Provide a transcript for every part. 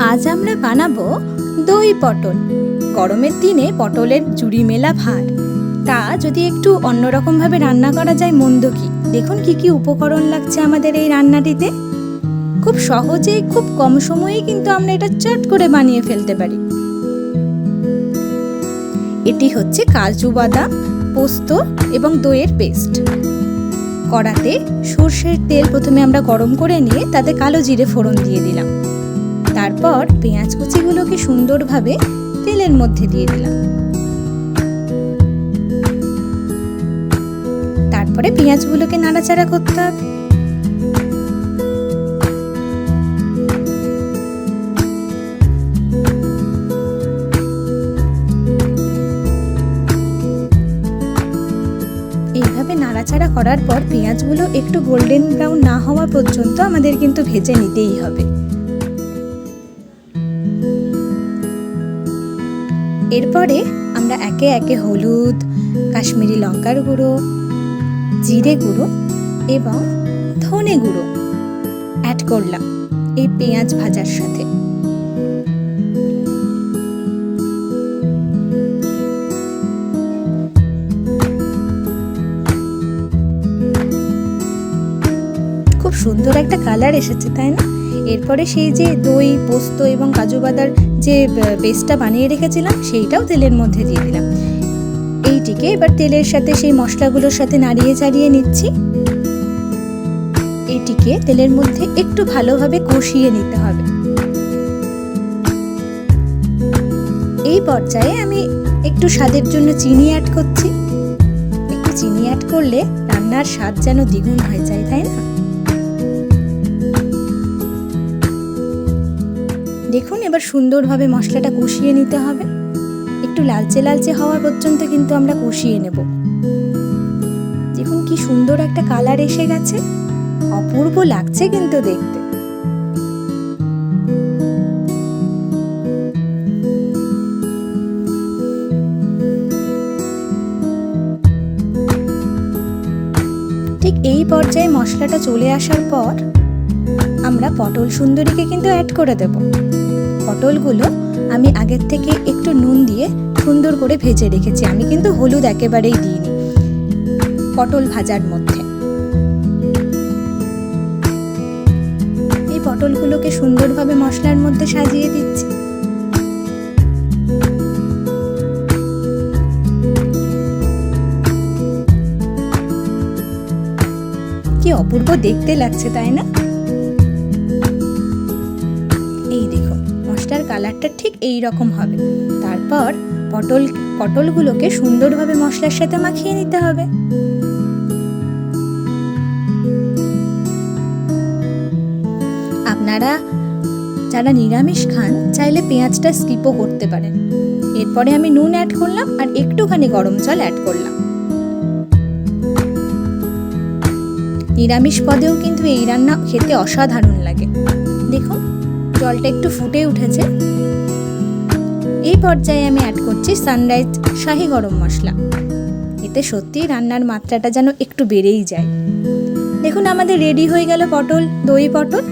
আজ আমরা বানাবো দই পটল। গরমের দিনে পটলের জুড়ি মেলা ভার। তা যদি একটু অন্যরকমভাবে রান্না করা যায়, মন্দ কি? দেখুন কি কি উপকরণ লাগছে আমাদের এই রান্নাটিতে। খুব সহজেই, খুব কম সময়েই কিন্তু আমরা এটা চট করে বানিয়ে ফেলতে পারি। এটি হচ্ছে কাজু বাদাম, পোস্ত এবং দইয়ের পেস্ট। কড়াতে সর্ষের তেল প্রথমে আমরা গরম করে নিয়ে তাতে কালো জিরে ফোড়ন দিয়ে দিলাম। তারপর পেঁয়াজ কুচিগুলোকে সুন্দরভাবে তেলের মধ্যে দিয়ে দিলাম। তারপরে পেঁয়াজগুলোকে নাড়াচাড়া করতে হবে। এইভাবে নাড়াচাড়া করার পর পেঁয়াজগুলো একটু গোল্ডেন ব্রাউন না হওয়া পর্যন্ত আমাদের কিন্তু ভেজে নিতেই হবে। এরপরে আমরা একে একে হলুদ, কাশ্মীরি লঙ্কার গুঁড়ো, জিরে গুঁড়ো এবং ধনে গুঁড়ো অ্যাড করলাম এই পেঁয়াজ ভাজার সাথে। খুব সুন্দর একটা কালার এসেছে, তাই না? এরপরে সেই যে দই, পোস্ত এবং কাজু বাদার যে পেস্টটা বানিয়ে রেখেছিলাম, সেইটাও তেলের মধ্যে দিয়ে দিলাম। এইটিকে এবার তেলের সাথে সেই মশলাগুলোর সাথে নাড়িয়ে চাড়িয়ে নিচ্ছি। এটিকে তেলের মধ্যে একটু ভালোভাবে কষিয়ে নিতে হবে। এই পর্যায়ে আমি একটু স্বাদের জন্য চিনি অ্যাড করছি। একটু চিনি অ্যাড করলে রান্নার স্বাদ যেন দ্বিগুণ হয়ে যায়, তাই না? দেখুন, এবার সুন্দরভাবে মশলাটা কষিয়ে নিতে হবে। একটু লালচে লালচে হওয়া পর্যন্ত কিন্তু আমরা কষিয়ে নেব। দেখুন কি সুন্দর একটা কালার এসে গেছে। অপূর্ব লাগছে কিন্তু দেখতে। ঠিক এই পর্যায়ে মশলাটা চলে আসার পর আমরা পটল সুন্দরীকে কিন্তু অ্যাড করে দেব। পটলগুলো আমি আগের থেকে একটু নুন দিয়ে সুন্দর করে ভেজে রেখেছি। আমি কিন্তু হলুদ একেবারেই দিইনি পটল ভাজার মধ্যে। এই পটলগুলোকে সুন্দরভাবে মশলার মধ্যে সাজিয়ে দিচ্ছি। কি অপূর্ব দেখতে লাগছে, তাই না? এই দেখুন মশলার কালারটা ঠিক এই রকম হবে। তারপর পটল, পটলগুলোকে সুন্দরভাবে মশলার সাথে মাখিয়ে নিতে হবে। আপনারা যারা নিরামিষ খান, চাইলে পেঁয়াজটা স্কিপও করতে পারেন। এরপরে আমি নুন অ্যাড করলাম আর একটুখানি গরম জল অ্যাড করলাম। নিরামিষ পদেও কিন্তু এই রান্না খেতে অসাধারণ লাগে। দেখুন জলটা একটু ফুটে উঠেছে। এই পর্যায়ে আমি অ্যাড করছি সানরাইজ শাহি গরম মশলা। এতে সত্যিই রান্নার মাত্রাটা যেন একটু বেড়েই যায়। দেখুন, আমাদের রেডি হয়ে গেল পটল, দই পটল।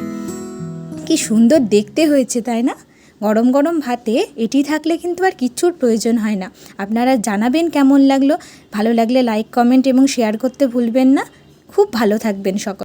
কি সুন্দর দেখতে হয়েছে, তাই না? গরম গরম ভাতে এটি থাকলে কিন্তু আর কিচ্ছুর প্রয়োজন হয় না। আপনারা জানাবেন কেমন লাগল। ভালো লাগলে লাইক কমেন্ট এবং শেয়ার করতে ভুলবেন না। খুব ভালো থাকবেন সকল।